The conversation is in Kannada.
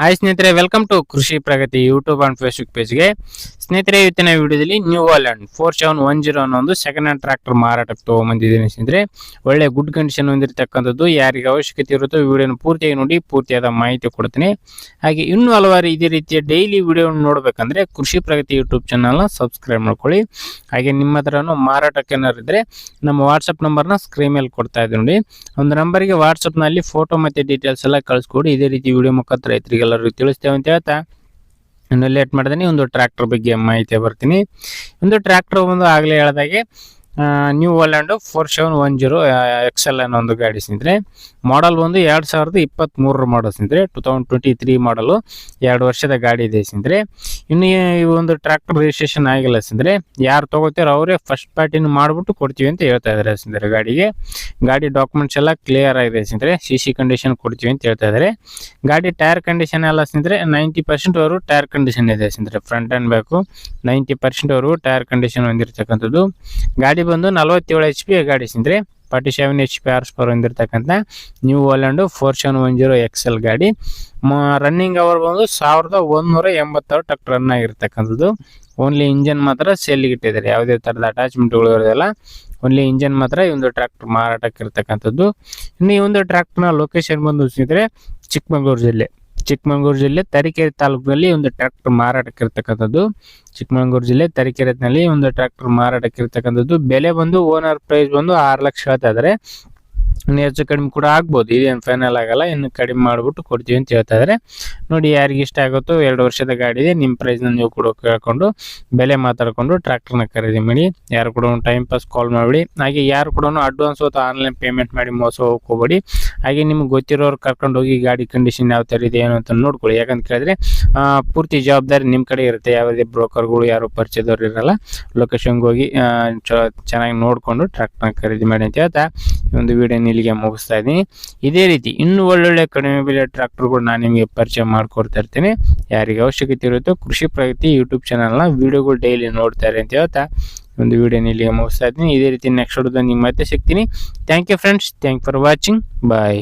ಹಾಯ್ ಸ್ನೇಹಿತರೆ welcome to Krishi Pragati YouTube and Facebook ಪೇಜ್ಗೆ ಸ್ನೇಹಿತರೆ, ಇವತ್ತಿನ ವಿಡಿಯೋದಲ್ಲಿ New Holland four seven one zero ಅನ್ನೋ ಒಂದು ಸೆಕೆಂಡ್ ಹ್ಯಾಂಡ್ ಟ್ರಾಕ್ಟರ್ ಮಾರಾಟಕ್ಕೆ ತೊಗೊಂಬಂದಿದ್ದೀನಿ ಸ್ನೇಹಿತರೆ. ಒಳ್ಳೆ ಗುಡ್ ಕಂಡೀಷನ್ ಹೊಂದಿರತಕ್ಕಂಥದ್ದು, ಯಾರಿಗೆ ಅವಶ್ಯಕತೆ ಇರುತ್ತೋ ವಿಡಿಯೋನ ಪೂರ್ತಿಯಾಗಿ ನೋಡಿ, ಪೂರ್ತಿಯಾದ ಮಾಹಿತಿ ಕೊಡ್ತೀನಿ. ಹಾಗೆ ಇನ್ನೂ ಹಲವಾರು ಇದೇ ರೀತಿಯ ಡೈಲಿ ವಿಡಿಯೋ ನೋಡಬೇಕಂದ್ರೆ ಕೃಷಿ ಪ್ರಗತಿ ಯೂಟ್ಯೂಬ್ ಚಾನಲ್ನ ಸಬ್ಸ್ಕ್ರೈಬ್ ಮಾಡ್ಕೊಳ್ಳಿ. ಹಾಗೆ ನಿಮ್ಮ ಹತ್ರನೂ ಮಾರಾಟಕ್ಕೆ ಏನಾರು ಇದ್ದರೆ ನಮ್ಮ ವಾಟ್ಸಪ್ ನಂಬರ್ನ ಸ್ಕ್ರೀನ್ ಮೇಲೆ ಕೊಡ್ತಾ ಇದ್ದೀನಿ ನೋಡಿ. ಒಂದು ನಂಬರ್ಗೆ ವಾಟ್ಸಪ್ನಲ್ಲಿ ಫೋಟೋ ಮತ್ತು ಡೀಟೇಲ್ಸ್ ಎಲ್ಲ ಕಳಿಸ್ಕೊಡಿ. ಇದೇ ರೀತಿ ವಿಡಿಯೋ ಮುಖಾಂತರ ರೈತರಿಗೆಲ್ಲರಿಗೂ ತಿಳಿಸ್ತೇವೆ ಅಂತ ಹೇಳ್ತಾ ಇನ್ನು ಲೇಟ್ ಮಾಡ್ದೇನೆ. ಒಂದು ಟ್ರ್ಯಾಕ್ಟರ್ ಬಗ್ಗೆ ಮಾಹಿತಿ ಬರ್ತೀನಿ. ಒಂದು ಟ್ರ್ಯಾಕ್ಟರ್ ಒಂದು ಆಗಲೇ ಹೇಳ್ದಾಗೆ New Holland four seven one zero X L N ಒಂದು ಗಾಡಿ ಸ್ನೇಹಿತರೆ ಮಾಡಲ್ ಒಂದು ಎರಡು ಸಾವಿರದ ಇಪ್ಪತ್ತ್ಮೂರರ ಮಾಡಲ್ ಸ್ನೇಹಿತರೆ ಟು ತೌಸಂಡ್ ಟ್ವೆಂಟಿ ತ್ರೀ ಮಾಡಲು ಎರಡು ವರ್ಷದ ಗಾಡಿ ಇದೆ ಸ್ನೇಹಿತರೆ ಇನ್ನು ಈ ಒಂದು ಟ್ರ್ಯಾಕ್ಟರ್ ರಿಜಿಸ್ಟ್ರೇಷನ್ ಆಗಿಲ್ಲ ಸ್ನೇಹಿತರೆ ಯಾರು ತೊಗೋತಾರೋ ಅವರೇ ಫಸ್ಟ್ ಪಾರ್ಟಿನ ಮಾಡಿಬಿಟ್ಟು ಕೊಡ್ತೀವಿ ಅಂತ ಹೇಳ್ತಾ ಇದ್ದಾರೆ ಸ್ನೇಹಿತರೆ ಗಾಡಿಗೆ. ಗಾಡಿ ಡಾಕ್ಯುಮೆಂಟ್ಸ್ ಎಲ್ಲ ಕ್ಲಿಯರ್ ಆಗಿದೆ ಸ್ನೇಹಿತರೆ ಸಿ ಸಿ ಕಂಡೀಷನ್ ಕೊಡ್ತೀವಿ ಅಂತ ಹೇಳ್ತಾ ಇದ್ದಾರೆ ಗಾಡಿ ಟೈರ್ ಕಂಡೀಷನ್ ಎಲ್ಲ ಸ್ನೇಹಿತರೆ ನೈಂಟಿ ಪರ್ಸೆಂಟ್ ಅವರು ಟೈರ್ ಕಂಡೀಷನ್ ಇದೆ ಸ್ನೇಹಿತರೆ front and back ninety percent ಅವರು ಟೈರ್ ಕಂಡೀಷನ್ ಹೊಂದಿರತಕ್ಕಂಥದ್ದು. ಗಾಡಿ ಬಂದು ನಲವತ್ತೇಳು ಎಚ್ ಪಿ ಗಾಡಿ Sindri forty seven H P horse power ಹೊಂದಿರತಕ್ಕಂಥ New Holland four seven one zero X L ಗಾಡಿ ರನ್ನಿಂಗ್ ಅವರ್ ಬಂದು ಸಾವಿರದ ಒಂದೂರ ಎಂಬತ್ತಾರು ಟಕ್ ರನ್ ಆಗಿರ್ತಕ್ಕಂಥದ್ದು. ಓನ್ಲಿ ಇಂಜನ್ ಮಾತ್ರ ಸೇಲಿಗೆ ಇಟ್ಟಿದ್ದಾರೆ. ಯಾವುದೇ ಥರದ ಅಟ್ಯಾಚ್ಮೆಂಟ್ಗಳು ಇರೋದಿಲ್ಲ. ಓನ್ಲಿ ಇಂಜನ್ ಮಾತ್ರ ಈ ಒಂದು ಟ್ರ್ಯಾಕ್ಟರ್ ಮಾರಾಟಕ್ಕೆ ಇರ್ತಕ್ಕಂಥದ್ದು ಇನ್ನು ಈ ಒಂದು ಟ್ರ್ಯಾಕ್ಟರ್ನ ಲೊಕೇಶನ್ ಬಂದು ಸ್ನೇಹಿತರೆ ಚಿಕ್ಕಮಗಳೂರು ಜಿಲ್ಲೆ. ಚಿಕ್ಕಮಗಳೂರು ಜಿಲ್ಲೆ ತರೀಕೆರೆ ತಾಲೂಕಿನಲ್ಲಿ ಒಂದು ಟ್ರ್ಯಾಕ್ಟರ್ ಮಾರಾಟಕ್ಕೆ ಇರ್ತಕ್ಕಂಥದ್ದು. ಚಿಕ್ಕಮಗಳೂರು ಜಿಲ್ಲೆ ತರೀಕೆರೆನಲ್ಲಿ ಒಂದು ಟ್ರ್ಯಾಕ್ಟರ್ ಮಾರಾಟಕ್ಕೆ ಇರ್ತಕ್ಕಂಥದ್ದು. ಬೆಲೆ ಬಂದು ಓನರ್ ಪ್ರೈಸ್ ಬಂದು ಆರು ಲಕ್ಷ ಹೇಳ್ತಾ ಇದ್ದಾರೆ. ಇನ್ನು ಹೆಚ್ಚು ಕಡಿಮೆ ಕೂಡ ಆಗ್ಬೋದು. ಇದೇನು ಫೈನಲ್ ಆಗಲ್ಲ. ಇನ್ನು ಕಡಿಮೆ ಮಾಡಿಬಿಟ್ಟು ಕೊಡ್ತೀವಿ ಅಂತ ಹೇಳ್ತಾ ಇದ್ದಾರೆ ನೋಡಿ ಯಾರಿಗೆ ಇಷ್ಟ ಆಗುತ್ತೋ ಎರಡು ವರ್ಷದ ಗಾಡಿ ಇದೆ. ನಿಮ್ಮ ಪ್ರೈಸ್ನ ನೀವು ಕೂಡ ಕೇಳ್ಕೊಂಡು ಬೆಲೆ ಮಾತಾಡ್ಕೊಂಡು ಟ್ರ್ಯಾಕ್ಟರ್ನ ಖರೀದಿ ಮಾಡಿ. ಯಾರು ಕೂಡ ಟೈಮ್ ಪಾಸ್ ಕಾಲ್ ಮಾಡಿಬಿಡಿ. ಹಾಗೆ ಯಾರು ಕೂಡ ಅಡ್ವಾನ್ಸ್ ಅಥವಾ ಆನ್ಲೈನ್ ಪೇಮೆಂಟ್ ಮಾಡಿ ಮೋಸ ಹೋಗ್ಕೋಬೇಡಿ. ಹಾಗೆ ನಿಮ್ಗೆ ಗೊತ್ತಿರೋರು ಕರ್ಕೊಂಡು ಹೋಗಿ ಗಾಡಿ ಕಂಡೀಷನ್ ಯಾವ ಥರ ಇದೆ ಏನು ಅಂತ ನೋಡ್ಕೊಳ್ಳಿ. ಯಾಕಂತ ಕೇಳಿದ್ರೆ ಪೂರ್ತಿ ಜವಾಬ್ದಾರಿ ನಿಮ್ಮ ಕಡೆ ಇರುತ್ತೆ. ಯಾವುದೇ ಬ್ರೋಕರ್ಗಳು ಯಾರು ಪರಿಚಯದವ್ರು ಇರಲ್ಲ. ಲೊಕೇಶನ್ಗೆ ಹೋಗಿ ಚೆನ್ನಾಗಿ ನೋಡಿಕೊಂಡು ಟ್ರ್ಯಾಕ್ಟರ್ನ ಖರೀದಿ ಮಾಡಿ ಅಂತ ಹೇಳ್ತಾ. ಒಂದು ವಿಡಿಯೋನ ಇಲ್ಲಿಗೆ ಮುಗಿಸ್ತಾ ಇದ್ದೀನಿ. ಇದೇ ರೀತಿ ಇನ್ನೂ ಒಳ್ಳೊಳ್ಳೆ ಕಡಿಮೆ ಬೆಲೆ ಟ್ರ್ಯಾಕ್ಟರ್ಗಳು ನಾನು ನಿಮಗೆ ಪರಿಚಯ ಮಾಡ್ಕೊಡ್ತಾ ಇರ್ತೀನಿ. ಯಾರಿಗೆ ಅವಶ್ಯಕತೆ ಇರುತ್ತೋ ಕೃಷಿ ಪ್ರಗತಿ ಯೂಟ್ಯೂಬ್ ಚಾನಲ್ನ ವಿಡಿಯೋಗಳು ಡೈಲಿ ನೋಡ್ತಾರೆ ಅಂತ ಹೇಳ್ತಾ ಒಂದು ವಿಡಿಯೋನ ಇಲ್ಲಿಗೆ ಮುಗಿಸ್ತಾ ಇದ್ದೀನಿ. ಇದೇ ರೀತಿ ನೆಕ್ಸ್ಟ್ ಹೊಡೆದ ನಿಮ್ಮ ಮತ್ತೆ ಸಿಗ್ತೀನಿ. Thank you friends thank for watching bye